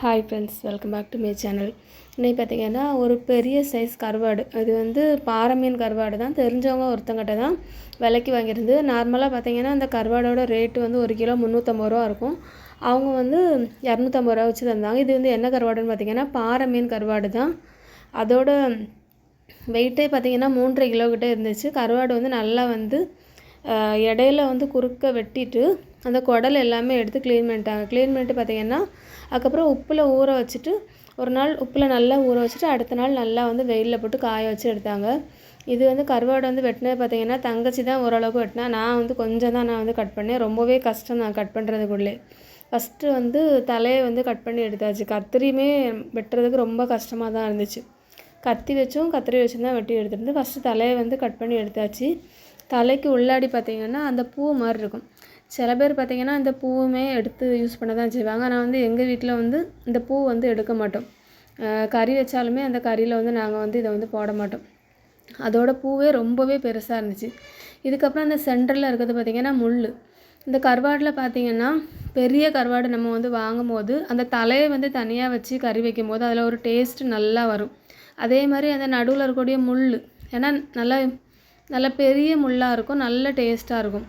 Hi friends welcome back to my channel இன்னைக்கு பார்த்தீங்கன்னா ஒரு பெரிய சைஸ் கருவாடு. அது வந்து பாறை மீன் கருவாடு தான். தெரிஞ்சவங்க ஒருத்தங்கிட்ட தான் விலைக்கு வாங்கியிருந்து. நார்மலாக பார்த்தீங்கன்னா அந்த கருவாடோட ரேட்டு வந்து ஒரு கிலோ முந்நூற்றம்பது ரூபா இருக்கும். அவங்க வந்து இரநூத்தம்பது ரூபா வச்சு தந்தாங்க. இது வந்து என்ன கருவாடுன்னு பார்த்தீங்கன்னா பாறை மீன் கருவாடு தான். அதோட வெயிட்டே பார்த்தீங்கன்னா மூன்றரை கிலோ கிட்டே இருந்துச்சு. கருவாடு வந்து நல்லா வந்து இடையில வந்து குறுக்க வெட்டிட்டு அந்த குடல் எல்லாமே எடுத்து க்ளீன் பண்ணிட்டாங்க. க்ளீன் பண்ணிட்டு பார்த்தீங்கன்னா அதுக்கப்புறம் உப்பில் ஊற வச்சுட்டு ஒரு நாள் உப்பில் நல்லா ஊற வச்சுட்டு அடுத்த நாள் நல்லா வந்து வெயிலில் போட்டு காய வச்சு எடுத்தாங்க. இது வந்து கருவாடு வந்து வெட்டினது பார்த்தீங்கன்னா தங்கச்சி தான் ஓரளவுக்கு வெட்டினா நான் வந்து கொஞ்சம் தான் நான் வந்து கட் பண்ணேன். ரொம்பவே கஷ்டம் நான் கட் பண்ணுறதுக்குள்ளே ஃபஸ்ட்டு வந்து தலையை வந்து கட் பண்ணி எடுத்தாச்சு. கத்திரியுமே வெட்டுறதுக்கு ரொம்ப கஷ்டமாக தான் இருந்துச்சு. கத்தி வச்சும் கத்திரி வச்சும் தான் வெட்டி எடுத்துருந்து ஃபஸ்ட்டு தலையை வந்து கட் பண்ணி எடுத்தாச்சு. தலைக்கு உள்ளாடி பார்த்திங்கன்னா அந்த பூ மாதிரி இருக்கும். சில பேர் பார்த்திங்கன்னா இந்த பூவுமே எடுத்து யூஸ் பண்ண தான் செய்வாங்க. ஆனால் வந்து எங்கள் வீட்டில் வந்து இந்த பூ வந்து எடுக்க மாட்டோம். கறி வச்சாலுமே அந்த கறியில் வந்து நாங்கள் வந்து இதை வந்து போட மாட்டோம். அதோட பூவே ரொம்பவே பெருசாக இருந்துச்சு. இதுக்கப்புறம் அந்த சென்டரில் இருக்கிறது பார்த்திங்கன்னா முள் இந்த கருவாடில் பார்த்திங்கன்னா பெரிய கருவாடு நம்ம வந்து வாங்கும் போது அந்த தலையை வந்து தனியாக வச்சு கறி வைக்கும் போது அதில் ஒரு டேஸ்ட் நல்லா வரும். அதே மாதிரி அந்த நடுவில் இருக்கக்கூடிய முள் ஏன்னா நல்லா நல்ல பெரிய முள்ளாக இருக்கும் நல்ல டேஸ்ட்டாக இருக்கும்.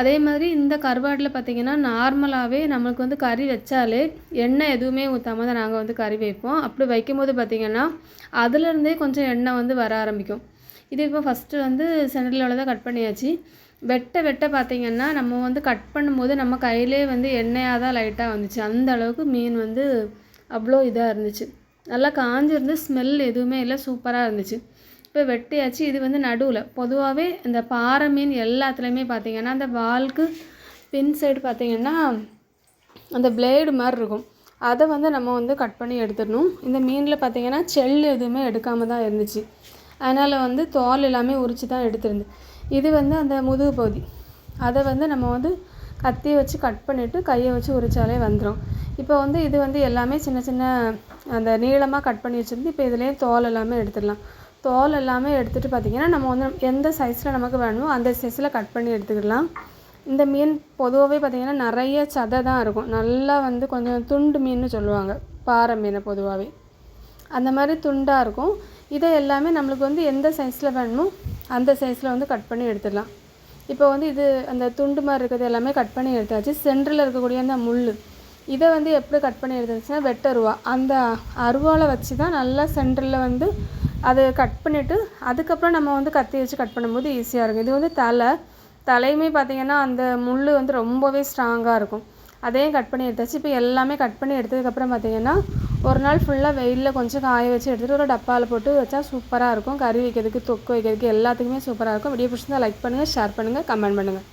அதே மாதிரி இந்த கருவாட்டில் பார்த்தீங்கன்னா நார்மலாகவே நம்மளுக்கு வந்து கறி வச்சாலே எண்ணெய் எதுவுமே ஊற்றாம தான் நாங்கள் வந்து கறி வைப்போம். அப்படி வைக்கும்போது பார்த்திங்கன்னா அதுலேருந்தே கொஞ்சம் எண்ணெய் வந்து வர ஆரம்பிக்கும். இது இப்போ ஃபஸ்ட்டு வந்து சென்டரில் தான் கட் பண்ணியாச்சு. வெட்ட வெட்ட பார்த்தீங்கன்னா நம்ம வந்து கட் பண்ணும்போது நம்ம கையிலே வந்து எண்ணெயாக தான் லைட்டாக வந்துச்சு. அந்த அளவுக்கு மீன் வந்து அவ்வளோ இதாக இருந்துச்சு. நல்லா காஞ்சிருந்து ஸ்மெல் எதுவுமே இல்லை சூப்பராக இருந்துச்சு. இப்போ வெட்டியாச்சு இது வந்து நடுவில். பொதுவாகவே இந்த பாறை மீன் எல்லாத்துலேயுமே பார்த்தீங்கன்னா அந்த வாலுக்கு பின் சைடு பார்த்திங்கன்னா அந்த பிளேடு மாதிரி இருக்கும். அதை வந்து நம்ம வந்து கட் பண்ணி எடுத்துடணும். இந்த மீனில் பார்த்திங்கன்னா செல் எதுவுமே எடுக்காமல் தான் இருந்துச்சு. அதனால் வந்து தோல் எல்லாமே உரித்து தான் எடுத்திருந்து. இது வந்து அந்த முதுகு பகுதி. அதை வந்து நம்ம வந்து கத்தியை வச்சு கட் பண்ணிவிட்டு கையை வச்சு உரிச்சாலே வந்துடும் இப்போ வந்து இது வந்து எல்லாமே சின்ன சின்ன அந்த நீளமாக கட் பண்ணி வச்சுருந்து இப்போ இதுலேயே தோல் எல்லாமே எடுத்துடலாம். தோல் எல்லாமே எடுத்துகிட்டு பார்த்திங்கன்னா நம்ம வந்து எந்த சைஸில் நமக்கு வேணுமோ அந்த சைஸில் கட் பண்ணி எடுத்துக்கிடலாம் இந்த மீன் பொதுவாகவே பார்த்திங்கன்னா நிறைய சதை தான் இருக்கும். நல்லா வந்து கொஞ்சம் துண்டு மீன் சொல்லுவாங்க. பாறை மீனை பொதுவாகவே அந்த மாதிரி துண்டாக இருக்கும். இதை எல்லாமே நம்மளுக்கு வந்து எந்த சைஸில் வேணுமோ அந்த சைஸில் வந்து கட் பண்ணி எடுத்துடலாம். இப்போ வந்து இது அந்த துண்டு மாதிரி இருக்கிறது எல்லாமே கட் பண்ணி எடுத்தாச்சு. சென்டரில் இருக்கக்கூடிய அந்த முள் இதை வந்து எப்படி கட் பண்ணி எடுத்துச்சுன்னா வெட்டருவா. அந்த அருவாவில் வச்சு தான் நல்லா சென்டரில் வந்து அதை கட் பண்ணிவிட்டு அதுக்கப்புறம் நம்ம வந்து கத்தி வச்சு கட் பண்ணும்போது ஈஸியாக இருக்கும். இது வந்து தலை. தலையுமே பார்த்தீங்கன்னா அந்த முள் வந்து ரொம்பவே ஸ்ட்ராங்காக இருக்கும். அதையும் கட் பண்ணி எடுத்தாச்சு. இப்போ எல்லாமே கட் பண்ணி எடுத்ததுக்கப்புறம் பார்த்தீங்கன்னா ஒரு நாள் ஃபுல்லாக வெயிலில் கொஞ்சம் காய வச்சு எடுத்துகிட்டு ஒரு டப்பாவில் போட்டு வச்சா சூப்பராக இருக்கும். கறி வைக்கிறதுக்கு தொக்கு வைக்கிறதுக்கு எல்லாத்துக்குமே சூப்பராக இருக்கும். வீடியோ பிடிச்சிருந்தா லைக் பண்ணுங்கள் ஷேர் பண்ணுங்கள் கமெண்ட் பண்ணுங்கள்